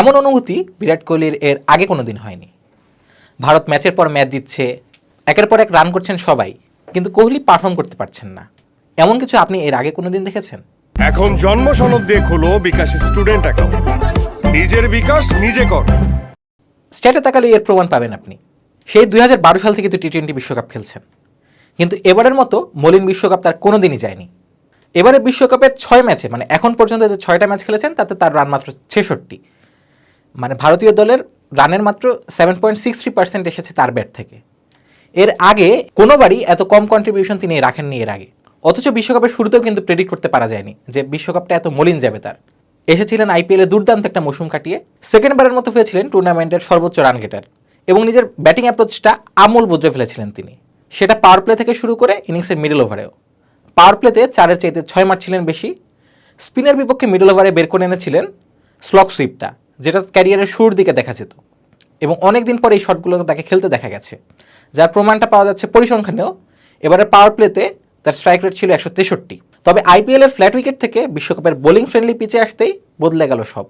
এমন অনুভূতি বিরাট কোহলির এর আগে কোনো দিন হয়নি। ভারত ম্যাচের পর ম্যাচ জিতছে একের পর এক রান করছেন সবাই কিন্তু কোহলি পারফর্ম করতে পারছেন না। এমন কিছু আপনি এর আগে কোনো দিন দেখেছেন? এখন জন্ম সনদ দিয়ে খোলো বিকাশ স্টুডেন্ট অ্যাকাউন্ট নিজের বিকাশ নিজে কর। স্ট্যাটে তাকালে এর প্রমাণ পাবেন আপনি। সেই দুই হাজার বারো সাল থেকে তো টি টোয়েন্টি বিশ্বকাপ খেলছেন। কিন্তু এবারের মতো মলিন বিশ্বকাপ তার কোনো দিনই যায়নি। এবারে বিশ্বকাপের ছয় ম্যাচে মানে এখন পর্যন্ত যে ছয়টা ম্যাচ খেলেছেন তাতে তার রান মাত্র ছেষট্টি। মানে ভারতীয় দলের রানের মাত্র seven point six three percent এসেছে তার ব্যাট থেকে। এর আগে কোনোবারই এত কম কন্ট্রিবিউশন তিনি রাখেননি এর আগে। অথচ বিশ্বকাপের শুরুতেও কিন্তু প্রেডিক্ট করতে পারা যায়নি যে বিশ্বকাপটা এত মলিন যাবে তার। এসেছিলেন আইপিএলে দুর্দান্ত একটা মৌসুম কাটিয়ে, সেকেন্ডবারের মতো হয়েছিলেন টুর্নামেন্টের সর্বোচ্চ রান গেটার এবং নিজের ব্যাটিং অ্যাপ্রোচটা আমূল বদলে ফেলেছিলেন তিনি। সেটা পাওয়ার প্লে থেকে শুরু করে ইনিংসের মিডল ওভারেও পাওয়ার প্লেতে চারের চাইতে ছয় মারছিলেন বেশি। স্পিনের বিপক্ষে মিডল ওভারে বের করে এনেছিলেন স্লক সুইপটা যেটা ক্যারিয়ারের শুরুর দিকে দেখা যেত। এবং অনেক দিন পরে এই শটগুলো তাকে খেলতে দেখা গেছে। যার প্রমাণটা পাওয়া যাচ্ছে পরিসংখ্যানেও। এবারে পাওয়ার প্লেতে তার স্ট্রাইক রেট ছিল একশো তেষট্টি। তবে আইপিএল এর ফ্ল্যাট উইকেট থেকে বিশ্বকাপের বোলিং ফ্রেন্ডলি পিচে আসতেই বদলে গেল সব।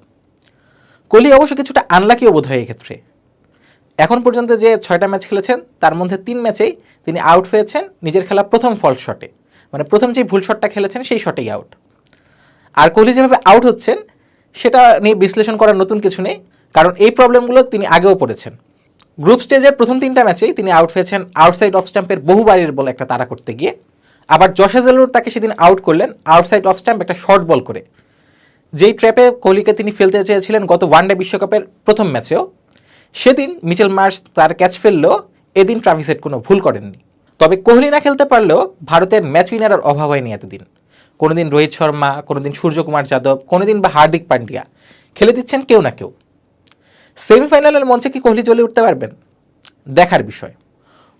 কোহলি অবশ্য কিছুটা আনলাকিও বোধ হয় এক্ষেত্রে। এখন পর্যন্ত যে ছয়টা ম্যাচ খেলেছেন, তার মধ্যে তিন ম্যাচেই তিনি আউট হয়েছেন নিজের খেলা প্রথম ফল্স শটে মানে প্রথম যে ভুল শটটা খেলেছেন, সেই শটেই আউট আর কোহলি যেভাবে আউট হচ্ছেন সেটা নিয়ে বিশ্লেষণ করার নতুন কিছু নেই, কারণ এই প্রবলেমগুলো তিনি আগেও পড়েছেন। গ্রুপ স্টেজের প্রথম তিনটা ম্যাচেই তিনি আউট হয়েছেন আউটসাইড অফ স্ট্যাম্পের বহুবারের বল একটা তাড়া করতে গিয়ে। আবার জশেজেলুর তাকে সেদিন আউট করলেন আউটসাইড অফ স্ট্যাম্প একটা শর্ট বল করে। যেই ট্র্যাপে কোহলিকে তিনি ফেলতে চেয়েছিলেন গত ওয়ানডে বিশ্বকাপের প্রথম ম্যাচেও, সেদিন মিচেল মার্স তার ক্যাচ ফেললেও এদিন ট্রাভিসেট কোনো ভুল করেননি। তবে কোহলি না খেলতে পারলেও ভারতের ম্যাচ উইনারের অভাব হয়নি এতদিন। কোনোদিন রোহিত শর্মা, কোনোদিন সূর্যকুমার যাদব, কোনোদিন বা হার্দিক পান্ডিয়া। খেলে দিচ্ছেন কেউ না কেউ। সেমিফাইনালের মঞ্চে কি কোহলি চলে উঠতে পারবেন? দেখার বিষয়।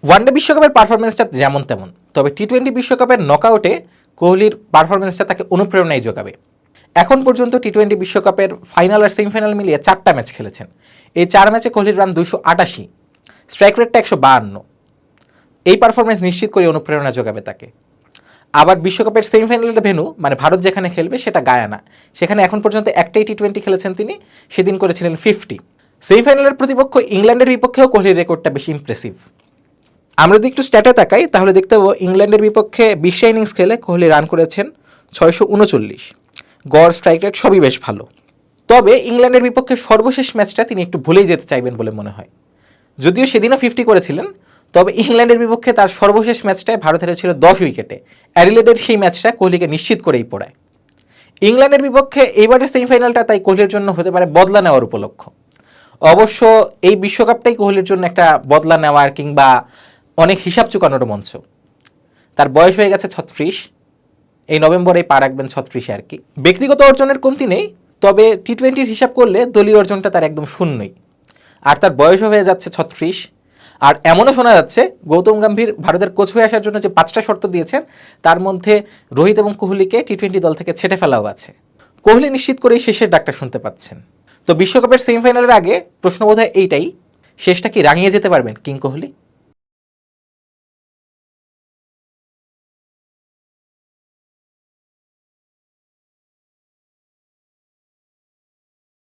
ওয়ানডে বিশ্বকাপের পারফরমেন্সটা যেমন তেমন, তবে টি টোয়েন্টি বিশ্বকাপের নকআউটে কোহলির পারফরমেন্সটা তাকে অনুপ্রেরণায় যোগাবে। এখন পর্যন্ত টি টোয়েন্টি বিশ্বকাপের ফাইনাল আর সেমিফাইনাল মিলিয়ে চারটা ম্যাচ খেলেছেন। এই চার ম্যাচে কোহলির রান দুশো আটাশি, স্ট্রাইক রেটটা একশো বাহান্ন। এই পারফরমেন্স নিশ্চিত করে অনুপ্রেরণা যোগাবে তাকে। আবার বিশ্বকাপের সেমিফাইনালের ভেনু মানে ভারত যেখানে খেলবে সেটা গায়ানা। সেখানে এখন পর্যন্ত একটাই টি টোয়েন্টি খেলেছেন তিনি, সেদিন করেছিলেন ফিফটি সেমিফাইনালের প্রতিপক্ষ ইংল্যান্ডের বিপক্ষেও কোহলির রেকর্ডটা বেশি ইমপ্রেসিভ আমরা যদি একটু স্ট্যাটে তাকাই, তাহলে দেখতে পাবো ইংল্যান্ডের বিপক্ষে বিশ্ব ইনিংস খেলে কোহলি রান করেছেন ছয়শো উনচল্লিশ। গড় স্ট্রাইক রেট সবই বেশ ভালো। তবে ইংল্যান্ডের বিপক্ষে সর্বশেষ ম্যাচটা তিনি একটু ভুলেই যেতে চাইবেন বলে মনে হয়। যদিও সেদিনও ফিফটি করেছিলেন তবে ইংল্যান্ডের বিপক্ষে তার সর্বশেষ ম্যাচটায় ভারত হেরেছিল দশ উইকেটে। অ্যাডিলেডের সেই ম্যাচটা কোহলিকে নিশ্চিত করেই পড়ায়। ইংল্যান্ডের বিপক্ষে এইবারের সেমিফাইনালটা তাই কোহলির জন্য হতে পারে বদলা নেওয়ার উপলক্ষ। অবশ্য এই বিশ্বকাপটাই কোহলির জন্য একটা বদলা নেওয়ার কিংবা অনেক হিসাব চুকানোর মঞ্চ। তার বয়স হয়ে গেছে ছত্রিশ। এই নভেম্বরে পা রাখবেন ছত্রিশে আর কি। ব্যক্তিগত অর্জনের কমতি নেই, তবে টি টোয়েন্টির হিসাব করলে দলীয় অর্জনটা তার একদম শূন্যই। আর তার বয়সও হয়ে যাচ্ছে ছত্রিশ। আর এমনও শোনা যাচ্ছে, গৌতম গম্ভীর ভারতের কোচ হয়ে আসার জন্য যে পাঁচটা শর্ত দিয়েছেন, তার মধ্যে রোহিত এবং কোহলিকে টি টোয়েন্টি দল থেকে ছেটে ফেলাও আছে। কোহলি নিশ্চিত করেই শেষের ডাকটা শুনতে পাচ্ছেন। তো বিশ্বকাপের সেমিফাইনালের আগে প্রশ্ন বোধ এইটাই, শেষটা কি রাঙিয়ে যেতে পারবেন কিং কোহলি?